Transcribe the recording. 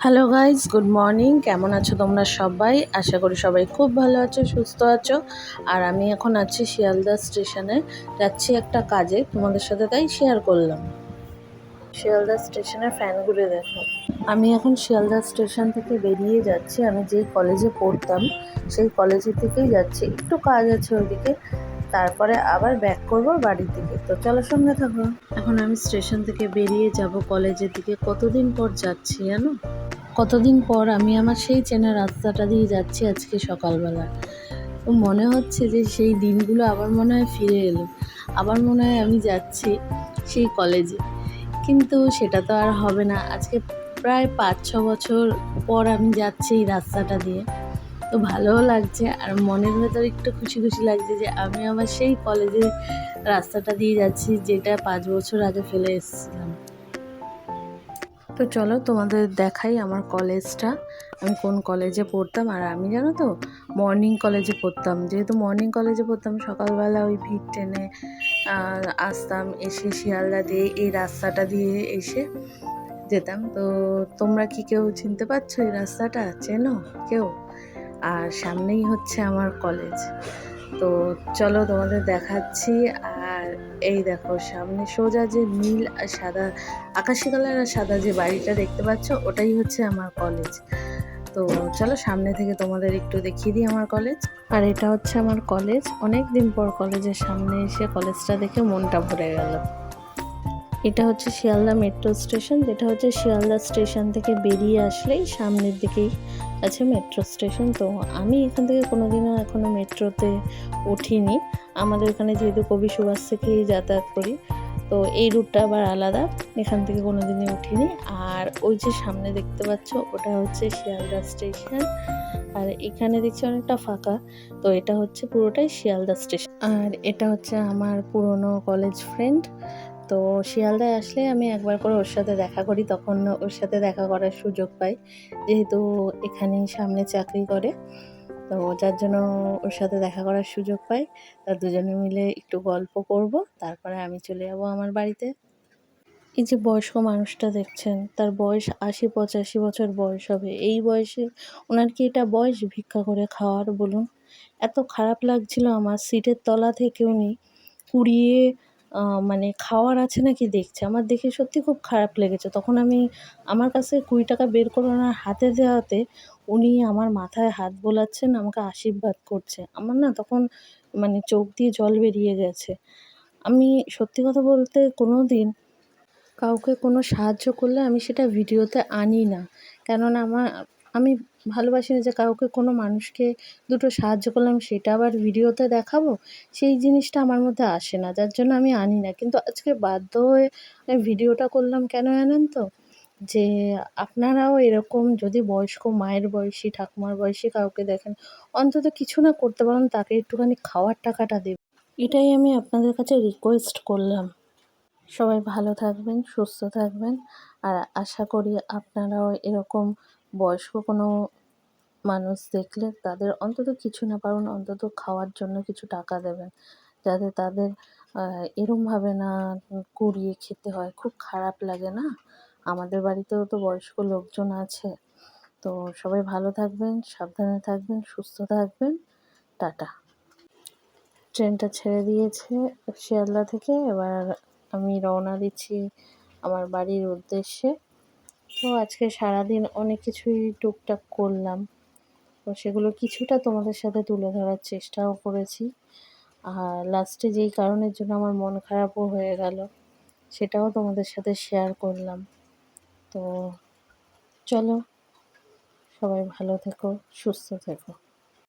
Hello guys good morning কেমন আছো তোমরা সবাই? আশা করি সবাই খুব ভালো আছো, সুস্থ আছো। আর আমি এখন আছি শিয়ালদা স্টেশনে। যাচ্ছি একটা কাজে। তোমাদের সাথে তাই শেয়ার করলাম। শিয়ালদা স্টেশনের ফ্যানগুলো দেখো। আমি এখন শিয়ালদা স্টেশন থেকে বেরিয়ে যাচ্ছি। আমি যেই কলেজে পড়তাম, সেই কলেজের থেকেই যাচ্ছি। একটু কাজ আছে ওইদিকে। তারপরে আবার ব্যাক করব বাড়ির দিকে। তো চলো সঙ্গে থাকো। এখন আমি স্টেশন থেকে বেরিয়ে যাব কলেজের দিকে। কতদিন পর যাচ্ছি, জানো? কতদিন পর আমি আমার সেই চেনা রাস্তাটা দিয়ে যাচ্ছি আজকে সকালবেলা। তো মনে হচ্ছে যে সেই দিনগুলো আবার মনে হয় ফিরে এলো। আবার মনে হয় আমি যাচ্ছি সেই কলেজে কিন্তু সেটা তো আর হবে না। আজকে প্রায় পাঁচ, ছ বছর পর আমি যাচ্ছি এই রাস্তাটা দিয়ে। তো ভালোও লাগছে আর মনের ভেতর একটু খুশি খুশি লাগছে যে আমি আমার সেই কলেজের রাস্তাটা দিয়ে যাচ্ছি যেটা পাঁচ বছর আগে ফেলে এসেছিলাম। তো চলো তোমাদের দেখাই আমার কলেজটা। আমি কোন কলেজে পড়তাম আর আমি জানো তো মর্নিং কলেজে পড়তাম। যেহেতু মর্নিং কলেজে পড়তাম, সকালবেলা ওই ভিড় টেনে আসতাম, এসে শিয়ালদা দিয়ে এই রাস্তাটা দিয়ে এসে যেতাম। তো তোমরা কি কেউ চিনতে পারছ এই রাস্তাটা? চেনো কেউ? আর সামনেই হচ্ছে আমার কলেজ। তো চলো তোমাদের দেখাচ্ছি আর এই দেখো, সামনে সোজা যে নীল আর সাদা, আকাশি কালার আর সাদা যে বাড়িটা দেখতে পাচ্ছ, ওটাই হচ্ছে আমার কলেজ তো চলো সামনে থেকে তোমাদের একটু দেখিয়ে দিই আমার কলেজ আর এটা হচ্ছে আমার কলেজ অনেক দিন পর কলেজের সামনে এসে কলেজটা দেখে মনটা ভরে গেল। এটা হচ্ছে শিয়ালদা মেট্রো স্টেশন, যেটা হচ্ছে শিয়ালদা স্টেশন থেকে বেরিয়ে আসলেই সামনের দিকেই আছে মেট্রো স্টেশন। তো আমি এখান থেকে কোনোদিনও এখনও মেট্রোতে উঠিনি। আমাদের এখানে যেহেতু কবি সুভাষ থেকেই যাতায়াত করি, তো এই রুটটা আবার আলাদা, এখান থেকে কোনো দিনই উঠিনি। আর ওই যে সামনে দেখতে পাচ্ছ, ওটা হচ্ছে শিয়ালদা স্টেশন। আর এখানে দেখছি অনেকটা ফাঁকা, তো এটা হচ্ছে পুরোটাই শিয়ালদা স্টেশন। আর এটা হচ্ছে আমার পুরনো কলেজ ফ্রেন্ড তো শিয়ালদায় আসলে আমি একবার করে ওর সাথে দেখা করি, তখন ওর সাথে দেখা করার সুযোগ পাই। যেহেতু এখানেই সামনে চাকরি করে, তো যার জন্য ওর সাথে দেখা করার সুযোগ পাই। তা দুজনে মিলে একটু গল্প করব, তারপরে আমি চলে যাব আমার বাড়িতে। এই যে বয়স্ক মানুষটা দেখছেন, তার বয়স আশি পঁচাশি বছর বয়স হবে। এই বয়সে ওনার কি এটা বয়স ভিক্ষা করে খাওয়ার বলুন? এত খারাপ লাগছিল আমার, সিটের তলা থেকে উনি কুড়িয়ে মানে খাওয়ার আছে নাকি দেখছে। আমার দেখে সত্যি খুব খারাপ লেগেছে। তখন আমি আমার কাছে কুড়ি টাকা বের করে ওনার হাতে দেওয়াতে উনি আমার মাথায় হাত বোলাচ্ছেন, আমাকে আশীর্বাদ করছে। আমার না তখন মানে চোখ দিয়ে জল বেরিয়ে গেছে। আমি সত্যি কথা বলতে কোনো দিন কাউকে কোনো সাহায্য করলে আমি সেটা ভিডিওতে আনি না। কেননা আমার, আমি ভালোবাসি না যে কাউকে কোনো মানুষকে দুটো সাহায্য করলাম সেটা আবার ভিডিওতে দেখাবো, সেই জিনিসটা আমার মধ্যে আসে না, যার জন্য আমি আনি না। কিন্তু আজকে বাধ্য হয়ে ভিডিওটা করলাম কেন জানেন তো? যে আপনারাও এরকম যদি বয়স্ক মায়ের বয়সী, ঠাকুমার বয়সী কাউকে দেখেন, অন্তত কিছু না করতে পারেন, তাকে একটুখানি খাওয়ার টাকাটা দেবেন। এটাই আমি আপনাদের কাছে রিকোয়েস্ট করলাম। সবাই ভালো থাকবেন, সুস্থ থাকবেন, আর আশা করি আপনারাও এরকম বয়স্ক কোনো মানুষ দেখলে তাদের অন্তত কিছু না পারুন অন্তত খাওয়ার জন্য কিছু টাকা দেবেন। যাতে তাদের এরমভাবে না কুড়িয়ে খেতে হয়। খুব খারাপ লাগে না? আমাদের বাড়িতেও তো বয়স্ক লোকজন আছে। তো সবাই ভালো থাকবেন, সাবধানে থাকবেন, সুস্থ থাকবেন। টাটা। ট্রেনটা ছেড়ে দিয়েছে শিয়ালদা থেকে। এবার আমি রওনা দিচ্ছি আমার বাড়ির উদ্দেশ্যে। তো আজকে সারাদিন অনেক কিছুই টুকটাক করলাম। তো সেগুলো কিছুটা তোমাদের সাথে তুলে ধরার চেষ্টাও করেছি। আর লাস্টে যেই কারণের জন্য আমার মন খারাপও হয়ে গেল, সেটাও তোমাদের সাথে শেয়ার করলাম। তো চলো, সবাই ভালো থেকো, সুস্থ থেকো।